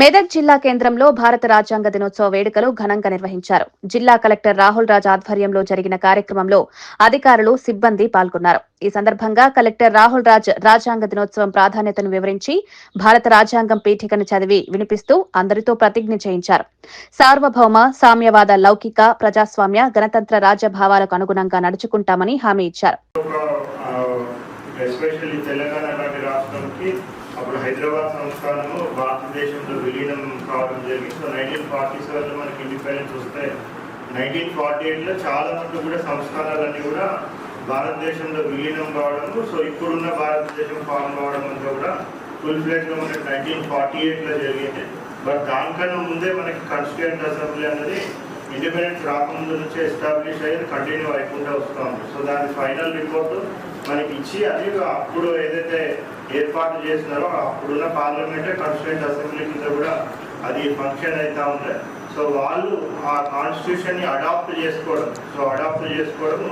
మెదక్ జిల్లా కేంద్రంలో భారత రాజ్యాంగ దినోత్సవ వేడుకలు ఘనంగా నిర్వహించారు. జిల్లా కలెక్టర్ రాహుల్ రాజ్ ఆధ్వర్యంలో జరిగిన కార్యక్రమంలో అధికారులు సిబ్బంది పాల్గొన్నారు. ఈ సందర్భంగా కలెక్టర్ రాహుల్ రాజ్ రాజ్యాంగ దినోత్సవం ప్రాధాన్యతను వివరించి భారత రాజ్యాంగం పీఠికను చదివి వినిపిస్తూ అందరితో ప్రతిజ్ఞ చేయించారు. సార్వభౌమ సామ్యవాద లౌకిక ప్రజాస్వామ్య గణతంత్ర రాజ్యభావాలకు అనుగుణంగా నడుచుకుంటామని హామీ ఇచ్చారు. అప్పుడు హైదరాబాద్ సంస్థానము భారతదేశంలో విలీనం కావడం జరిగింది. సో నైన్టీన్ ఫార్టీ సెవెన్లో మనకి ఇండిపెండెన్స్ వస్తే నైన్టీన్ ఫార్టీ ఎయిట్లో చాలా మంది కూడా సంస్థానాలన్నీ కూడా భారతదేశంలో విలీనం కావడము సో ఇప్పుడున్న భారతదేశం ఫామ్ కావడం అంతా కూడా ఫుల్ ఫ్లెజ్గా మనకి నైన్టీన్ ఫార్టీ ఎయిట్లో జరిగింది. బట్ దానికన్నా ముందే మనకి కాన్స్టిట్యూంట్ అసెంబ్లీ అనేది ఇండిపెండెన్స్ రాకముందు నుంచి ఎస్టాబ్లిష్ అయ్యి కంటిన్యూ అయిపోతూ వస్తుంది. సో దాని ఫైనల్ రిపోర్టు మనకి ఇచ్చి అది అప్పుడు ఏదైతే ఏర్పాటు చేసినారో అప్పుడున్న పార్లమెంటే కాన్స్టిట్యూంట్ అసెంబ్లీ కింద కూడా అది ఫంక్షన్ అవుతూ ఉంది. సో వాళ్ళు ఆ కాన్స్టిట్యూషన్ని అడాప్ట్ చేసుకోవడం సో అడాప్ట్ చేసుకోవడం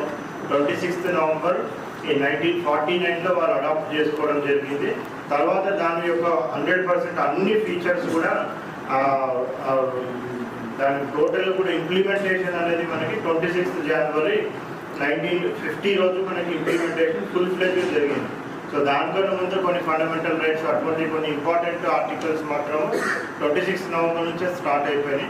ట్వంటీ సిక్స్త్ నవంబర్ ఈ నైన్టీన్ ఫార్టీ నైన్లో వాళ్ళు అడాప్ట్ చేసుకోవడం జరిగింది. తర్వాత దాని యొక్క హండ్రెడ్ పర్సెంట్ అన్ని ఫీచర్స్ కూడా దాని టోటల్ కూడా ఇంప్లిమెంటేషన్ అనేది మనకి twenty sixth January nineteen fifty రోజు మనకి ఇంప్లిమెంటేషన్ ఫుల్ ఫ్లెజ్ జరిగింది. సో దానికన్నా ముందు కొన్ని ఫండమెంటల్ రైట్స్ అటువంటి కొన్ని ఇంపార్టెంట్ ఆర్టికల్స్ మాత్రం ట్వంటీ సిక్స్త్ నవంబర్ నుంచే స్టార్ట్ అయిపోయినాయి.